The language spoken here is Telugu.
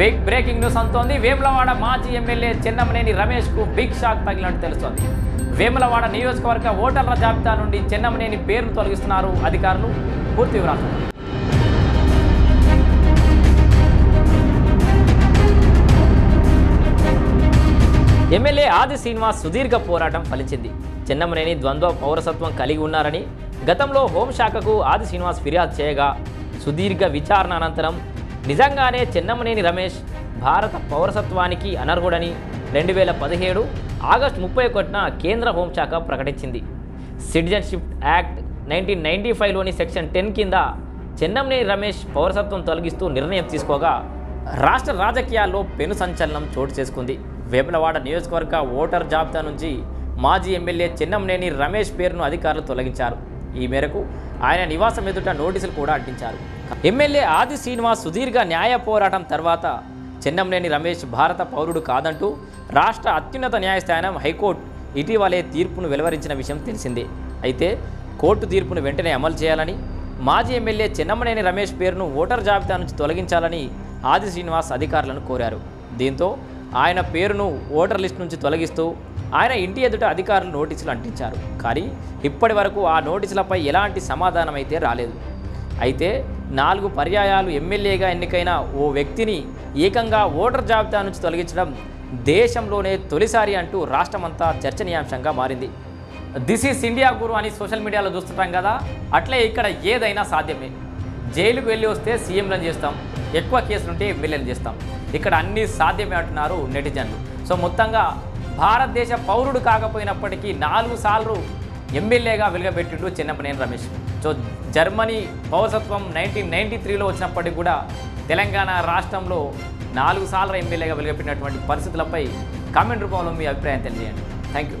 బిగ్ బ్రేకింగ్ న్యూస్ అంతోంది. వేములవాడ మాజీ ఎమ్మెల్యే చెన్నమనేని రమేష్కు బిగ్ షాక్ తగిలినట్టు తెలుస్తోంది. వేములవాడ నియోజకవర్గ ఓటర్ల జాబితా నుండి చెన్నమనేని పేరును తొలగిస్తున్నారు అధికారులు. పూర్తి వివరాలు. ఎమ్మెల్యే ఆది శ్రీనివాస్ సుదీర్ఘ పోరాటం ఫలించింది. చెన్నమనేని ద్వంద్వ పౌరసత్వం కలిగి ఉన్నారని గతంలో హోంశాఖకు ఆది శ్రీనివాస్ ఫిర్యాదు చేయగా సుదీర్ఘ విచారణ అనంతరం నిజంగానే చిన్నమనేని రమేష్ భారత పౌరసత్వానికి అనర్హుడని రెండు వేల పదిహేడు ఆగస్టు ముప్పై ఒకటిన కేంద్ర హోంశాఖ ప్రకటించింది. సిటిజన్షిప్ యాక్ట్ నైన్టీన్ నైన్టీ ఫైవ్లోని సెక్షన్ టెన్ కింద చెన్నంనేని రమేష్ పౌరసత్వం తొలగిస్తూ నిర్ణయం తీసుకోగా రాష్ట్ర రాజకీయాల్లో పెను సంచలనం చోటు చేసుకుంది. వేములవాడ నియోజకవర్గ ఓటర్ జాబితా నుంచి మాజీ ఎమ్మెల్యే చెన్నంనేని రమేష్ పేరును అధికారులు తొలగించారు. ఈ మేరకు ఆయన నివాసం ఎదుట నోటీసులు కూడా అంటించారు. ఎమ్మెల్యే ఆది శ్రీనివాస్ సుదీర్ఘ న్యాయ పోరాటం తర్వాత చెన్నంనేని రమేష్ భారత పౌరుడు కాదంటూ రాష్ట్ర అత్యున్నత న్యాయస్థానం హైకోర్టు ఇటీవలే తీర్పును వెలువరించిన విషయం తెలిసిందే. అయితే కోర్టు తీర్పును వెంటనే అమలు చేయాలని మాజీ ఎమ్మెల్యే చెన్నమనేని రమేష్ పేరును ఓటర్ జాబితా నుంచి తొలగించాలని ఆది శ్రీనివాస్ అధికారులను కోరారు. దీంతో ఆయన పేరును ఓటర్ లిస్ట్ నుంచి తొలగిస్తూ ఆయన ఇంటి ఎదుట అధికారులు నోటీసులు అంటించారు. కానీ ఇప్పటి వరకు ఆ నోటీసులపై ఎలాంటి సమాధానం అయితే రాలేదు. అయితే నాలుగు పర్యాయాలు ఎమ్మెల్యేగా ఎన్నికైన ఓ వ్యక్తిని ఏకంగా ఓటర్ జాబితా నుంచి తొలగించడం దేశంలోనే తొలిసారి అంటూ రాష్ట్రమంతా చర్చనీయాంశంగా మారింది. దిస్ ఈస్ ఇండియా గురు అని సోషల్ మీడియాలో చూస్తుంటాం కదా అట్లే ఇక్కడ ఏదైనా సాధ్యమే. జైలుకు వెళ్ళి వస్తే సీఎంలను చేస్తాం. ఎక్కువ కేసులుంటే ఎమ్మెల్యేలు చేస్తాం. ఇక్కడ అన్నీ సాధ్యమే అంటున్నారు నెటిజన్లు. సో మొత్తంగా భారతదేశ పౌరుడు కాకపోయినప్పటికీ నాలుగు సార్లు ఎమ్మెల్యేగా వెలుగబెట్టిండు చిన్నపనేని రమేష్. సో జర్మనీ పౌరసత్వం నైన్టీన్ నైన్టీ త్రీలో వచ్చినప్పటికీ కూడా తెలంగాణ రాష్ట్రంలో నాలుగు సార్లు ఎమ్మెల్యేగా వెలుగబెట్టినటువంటి పరిస్థితులపై కామెంట్ రూపంలో మీ అభిప్రాయం తెలియజేయండి. Thank you